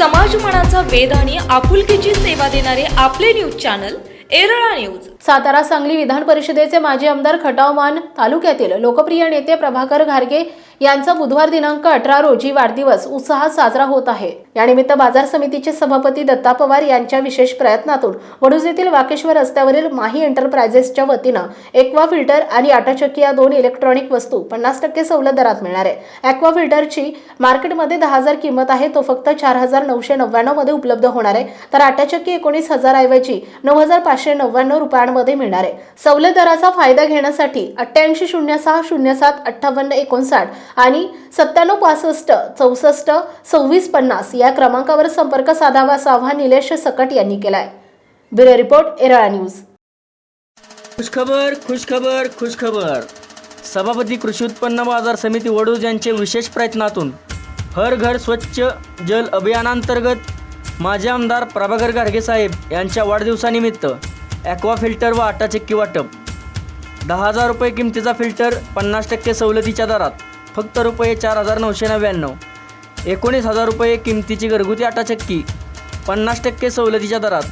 मनाचा वेध आणि आपुलकीची सेवा देणारे आपले news channel Erala news. Satara Sangli विधान परिषदेचे माजी आमदार खटावमान तालुक्यातील लोकप्रिय नेते प्रभाकर घारगे यांचा बुधवार दिनांक अठरा रोजी वाढदिवस उत्साहात साजरा होत आहे. यानिमित्त बाजार समितीचे सभापती दत्ता पवार यांच्या विशेष प्रयत्नातून वडूज येथील वाकेश्वर रस्त्यावरील माही एंटरप्राइजेसच्या वतीनं एक्वा फिल्टर आणि आटाचक्की या दोन इलेक्ट्रॉनिक वस्तू पन्नास टक्के सवलत दरात मिळणार आहे. एक्वा फिल्टरची मार्केटमध्ये दहा हजार किंमत आहे तो फक्त चार हजार नऊशे नव्याण्णवमध्ये उपलब्ध होणार आहे. तर आटाचक्की एकोणीस हजार ऐवजी नऊ हजार पाचशे नव्याण्णव रुपयांमध्ये मिळणार आहे. सवलत दराचा फायदा घेण्यासाठी अठ्ठ्याऐंशी शून्य सहा शून्य सात अठ्ठावन्न एकोणसाठ आणि सत्त्याण्णव पासष्ट चौसष्ट सव्वीस पन्नास या या क्रमांकावर संपर्क साधावा असं आवाहन निलेश सकट यांनी केलाय. Bureau report Erala news. खुशखबर खुशखबर खुशखबर. सभापती कृषी उत्पन्न बाजार समिती वडूज यांचे विशेष प्रयत्नातून हर घर स्वच्छ जल अभियानांतर्गत माजी आमदार प्रभाकर गाडगे साहेब यांच्या वाढदिवसानिमित्त ॲक्वा फिल्टर व आटा चक्की वाटप. दहा हजार रुपये किमतीचा फिल्टर पन्नास टक्के सवलतीच्या दरात फक्त रुपये चार हजार नऊशे नव्याण्णव. एकोणीस हजार रुपये किमतीची घरगुती आटा चक्की पन्नास टक्के सवलतीच्या दरात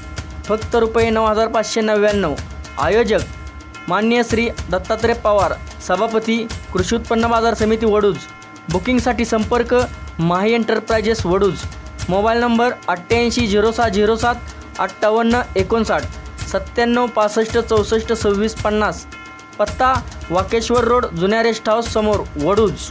फक्त रुपये नऊ हजार पाचशे नव्याण्णव. आयोजक मान्य श्री दत्तात्रय पवार सभापती कृषी उत्पन्न बाजार समिती वडूज. बुकिंगसाठी संपर्क Mahi enterprises Vaduj. Mobile number अठ्ठ्याऐंशी झिरो सहा झिरो सात अठ्ठावन्न एकोणसाठ सत्त्याण्णव पासष्ट चौसष्ट सव्वीस पन्नास. पत्ता वाकेश्वर रोड जुन्या रेस्ट हाऊस समोर वडूज.